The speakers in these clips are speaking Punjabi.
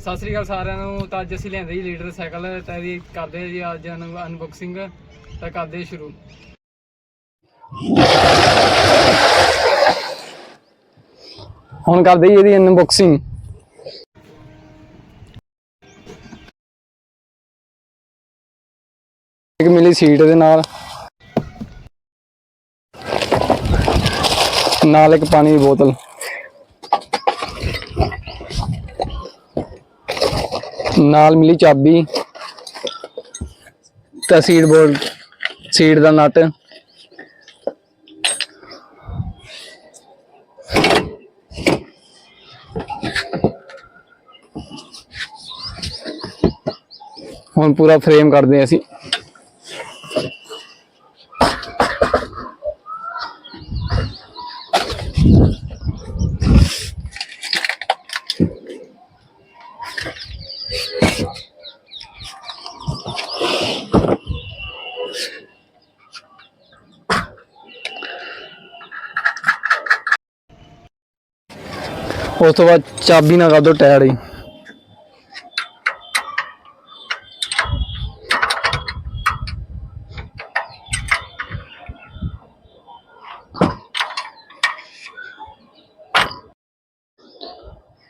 ਸਤਿ ਸ੍ਰੀ ਅਕਾਲ ਸਾਰਿਆਂ ਨੂੰ। ਤਾਂ ਅੱਜ ਅਸੀਂ ਲਿਆਂਦੇ ਜੀ ਲੀਡਰ ਸਾਈਕਲ, ਤਾਂ ਇਹਦੀ ਕਰਦੇ ਜੀ ਅੱਜ ਅਨਬਾਕਸਿੰਗ, ਤਾਂ ਕਰਦੇ ਸ਼ੁਰੂ। ਹੁਣ ਕਰਦੇ ਜੀ ਇਹਦੀ ਅਨਬਾਕਸਿੰਗ। ਇੱਕ ਮਿਲੀ ਸੀਟ ਦੇ ਨਾਲ। ਨਾਲ ਇੱਕ ਪਾਣੀ ਦੀ ਬੋਤਲ। ਨਾਲ ਮਿਲੀ ਚਾਬੀ ਤਾਂ ਸੀਟ ਬੋਲ ਸੀਟ ਦਾ ਨਟ। ਹੁਣ ਪੂਰਾ ਫਰੇਮ ਕਰਦੇ ਅਸੀਂ। ਉਸ ਤੋਂ ਬਾਅਦ ਚਾਬੀ ਨਾਲ ਕਰ ਦੋ, ਟਾਇਰ ਹੀ।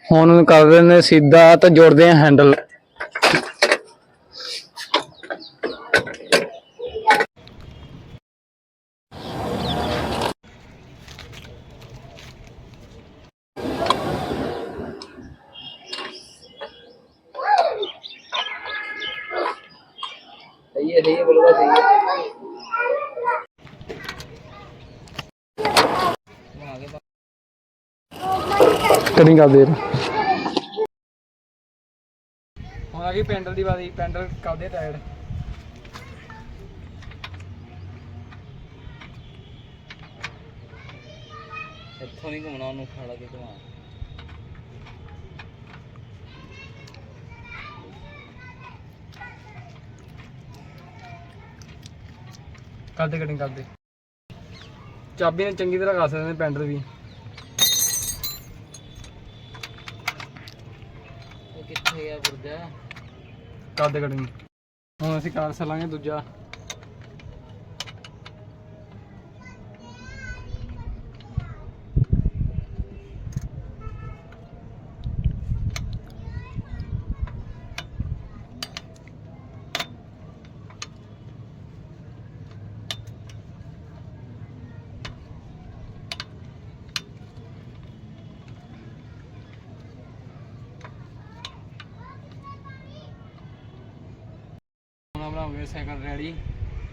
ਹੁਣ ਕਰ ਰਹੇ ਸਿੱਧਾ ਤਾਂ ਜੋੜਦੇ ਆ ਹੈਂਡਲ सही है सही है बिल्कुल सही है ਕਟਿੰਗ ਕਰਦੇ ਰਹੇ ਹੁਣ ਆ ਗਈ ਪੈਂਡਲ ਦੀ ਵਾਰੀ ਪੈਂਡਲ ਕਰਦੇ ਟਾਇਰ ਇੱਥੋਂ ਨਹੀਂ ਘੁੰਮਣਾ ਉਹਨੂੰ ਖੜਾ ਕੇ ਘੁਮਾ ਕਰਦੇ ਕਟਿੰਗ ਕਰਦੇ। ਚਾਬੀ ਨਾਲ ਚੰਗੀ ਤਰ੍ਹਾਂ ਕਰ ਸਕਦੇ ਨੇ ਪੈਂਡਲ ਵੀ। ਉਹ ਕਿੱਥੇ ਗਿਆ ਪੁਰਜਾ ਕਰਦੇ ਕਟਿੰਗ ਹੁਣ ਅਸੀਂ ਕਰ ਸਲਾਂਗੇ ਦੂਜਾ। ਹੁਣ ਬਣਾਉਂਗੇ ਸਾਈਕਲ ਰੈਡੀ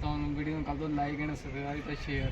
ਤੁਹਾਨੂੰ ਵੀਡੀਓ ਨੂੰ ਕਰ ਦਿਓ ਲਾਈਕ ਐਂਡ ਸਬਸਕ੍ਰਾਈਬ ਤੇ ਸ਼ੇਅਰ